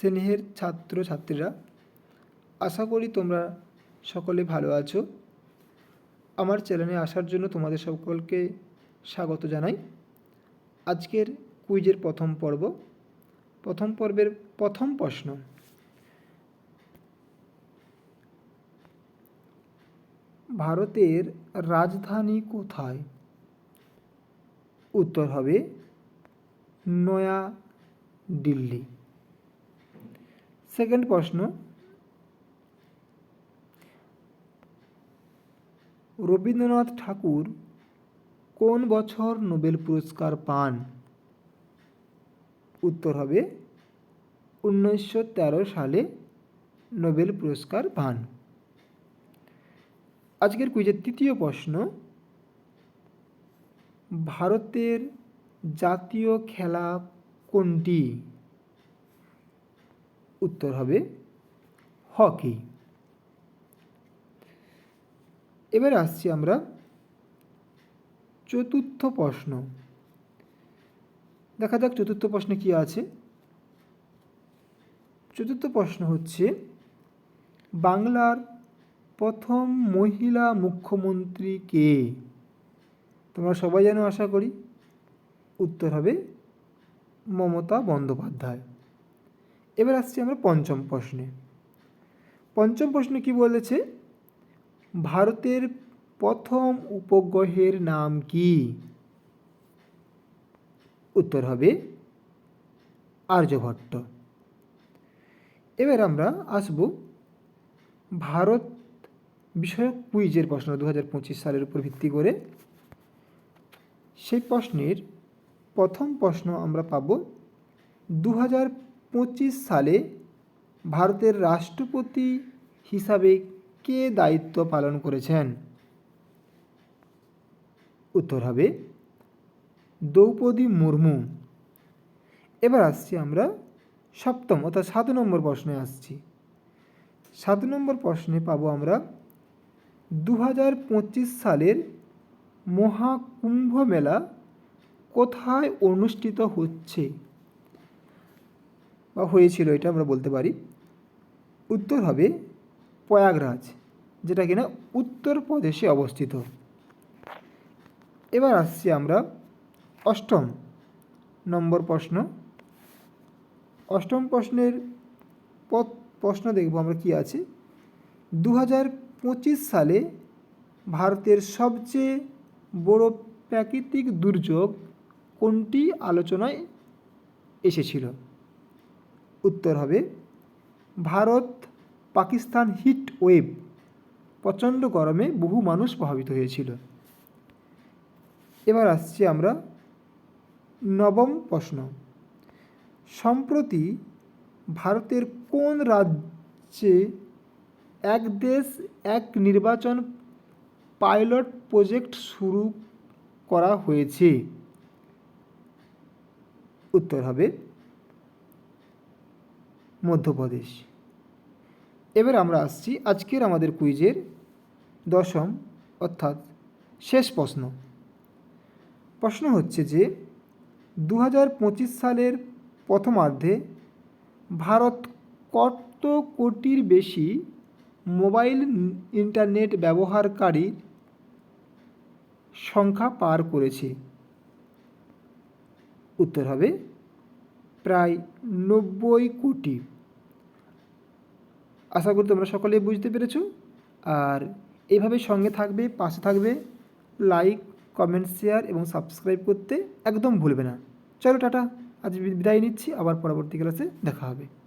স্নেহের ছাত্র ছাত্রীরা আশা করি তোমরা সকলে ভালো আছো। আমার চ্যানেলে আসার জন্য তোমাদের সকলকে স্বাগত জানাই। আজকের কুইজের প্রথম পর্ব, প্রথম পর্বের প্রথম প্রশ্ন। ভারতের রাজধানী কোথায়? উত্তর হবে নয়া দিল্লি। সেকেন্ড প্রশ্ন। রবীন্দ্রনাথ ঠাকুর কোন বছর নোবেল পুরস্কার পান? উত্তর হবে, উনিশশো তেরো সালে নোবেল পুরস্কার পান। আজকের কুইজের তৃতীয় প্রশ্ন, ভারতের জাতীয় খেলা কোনটি? উত্তর হবে হকি। এবার আসছি আমরা চতুর্থ প্রশ্ন। দেখা যাক চতুর্থ প্রশ্নে কি আছে। চতুর্থ প্রশ্ন হচ্ছে, বাংলার প্রথম মহিলা মুখ্যমন্ত্রী কে? তোমরা সবাই যেন আশা করি উত্তর হবে মমতা বন্দ্যোপাধ্যায়। এবার আসছি আমরা পঞ্চম প্রশ্নে। পঞ্চম প্রশ্নে কি বলেছে? ভারতের প্রথম উপগ্রহের নাম কি? উত্তর হবে আর্যভট্ট এবার আমরা আসব ভারত বিষয়ক কুইজের প্রশ্ন দু হাজার পঁচিশ সালের উপর ভিত্তি করে। সেই প্রশ্নের প্রথম প্রশ্ন আমরা পাব দু হাজার পঁচিশ সালে ভারতের রাষ্ট্রপতি হিসাবে কে দায়িত্ব পালন করেছেন? উত্তর হবে দ্রৌপদী মুর্মু। এবার আসছি আমরা সপ্তম অর্থাৎ সাত নম্বর প্রশ্নে আসছি। সাত নম্বর প্রশ্নে পাবো আমরা দু হাজার পঁচিশ সালের মহাকুম্ভ মেলা কোথায় অনুষ্ঠিত হচ্ছে? বা হয়েছিল, এটা আমরা বলতে পারি। উত্তর হবে প্রয়াগরাজ, যেটা কিনা উত্তরপ্রদেশে অবস্থিত। এবার আসছি আমরা অষ্টম নম্বর প্রশ্ন। অষ্টম প্রশ্নের প্রশ্ন দেখব আমরা কি আছে। দু হাজার পঁচিশ সালে ভারতের সবচেয়ে বড় প্রাকৃতিক দুর্যোগ কোনটি আলোচনায় এসেছিল? উত্তর হবে, ভারত পাকিস্তান হিট ওয়েভ প্রচণ্ড গরমে বহু মানুষ প্রভাবিত হয়েছিল। এবার আসছি আমরা নবম প্রশ্ন। সম্প্রতি ভারতের কোন রাজ্যে এক দেশ, এক নির্বাচন পাইলট প্রজেক্ট শুরু করা হয়েছে? উত্তর হবে মধ্যপ্রদেশ। এবার আমরা আসছি আজকের আমাদের কুইজের দশম অর্থাৎ শেষ প্রশ্ন। প্রশ্ন হচ্ছে যে দু হাজার পঁচিশ সালের প্রথমার্ধে ভারত কত কোটির বেশি মোবাইল ইন্টারনেট ব্যবহারকারীর সংখ্যা পার করেছে? উত্তর হবে প্রায় নব্বই কোটি। আশা করি তোমরা সকলে বুঝতে পেরেছ। আর এভাবে সঙ্গে থাকবে, পাশে থাকবে। লাইক কমেন্ট শেয়ার এবং সাবস্ক্রাইব করতে একদম ভুলবে না। চলো টাটা, আজ বিদায় নিচ্ছি। আবার পরবর্তী ক্লাসে দেখা হবে।